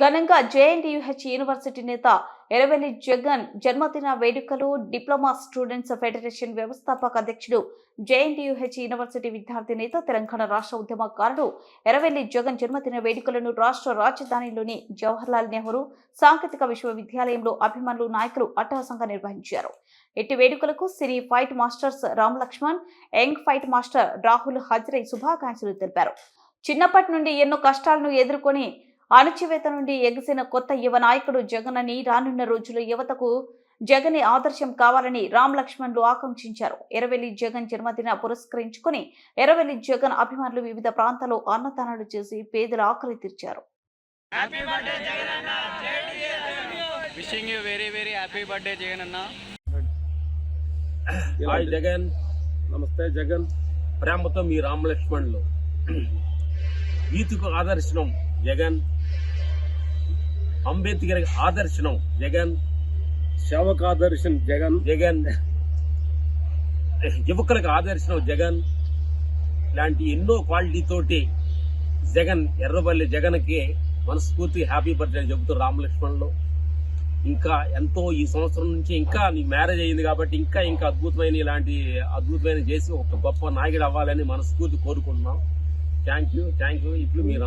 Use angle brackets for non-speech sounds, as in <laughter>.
ఘనంగా JNTUH university నేత ఎరవెల్లి జగన్ జన్మదిన వేడుకలు డిప్లొమా స్టూడెంట్స్ ఫెడరేషన్ వ్యవస్థాపక అధ్యక్షుడు జేఎన్టీయూహెచ్ యూనివర్సిటీ విద్యార్థి నేత తెలంగాణ రాష్ట్ర ఉద్యమకారుడు ఎరవెల్లి జగన్ జన్మదిన వేడుకలను రాష్ట్ర రాజధానిలోని జవహర్లాల్ నెహ్రూ సాంకేతిక విశ్వవిద్యాలయంలో అభిమానులు నాయకులు అట్టహాసంగా నిర్వహించారు. ఇట్టి వేడుకలకు cine fight masters Ram Lakshman young fight master Rahul హాజరై శుభాకాంక్షలు తెలిపారు. చిన్నప్పటి నుండి ఎన్నో కష్టాలను ఎదుర్కొని అణచివేత నుండి ఎగిసిన కొత్త యువ నాయకుడు జగన్ అని రానున్న రోజుల్లో యువతకు జగన్ ఆదర్శం కావాలని రామ్ లక్ష్మణ్లు ఆకాంక్షించారు. ఎరవెల్లి జగన్ జన్మదిన పురస్కరించుకుని ఎరవెల్లి జగన్ అభిమానులు వివిధ ప్రాంతాల్లో అన్నదానాలు చేసి పేదల ఆకలి తీర్చారు. Wishing you very very happy birthday Jagan అన్న హాయ్ జగన్. నమస్తే జగన్. ప్రేమతో మీ రామలక్ష్మణులు <clears throat> ఆదర్శనం జగన్. అంబేద్కర్ ఆదర్శనం జగన్. సేవకు ఆదర్శం జగన్. జగన్. యువకులకు ఆదర్శనం జగన్. ఇలాంటి ఎన్నో క్వాలిటీ తోటి జగన్ ఎర్రబల్లి జగన్కి మనస్ఫూర్తి హ్యాపీ బర్త్డే చెబుతూ రామలక్ష్మణులు. ఇంకా ఎంతో ఈ సంవత్సరం నుంచి ఇంకా నీ మ్యారేజ్ అయింది కాబట్టి ఇంకా ఇంకా అద్భుతమైన ఇలాంటి అద్భుతమైన చేసి ఒక గొప్ప నాయకుడు అవ్వాలని మనస్ఫూర్తి కోరుకుంటున్నాం. Thank you thank you. ఇప్పుడు మీరు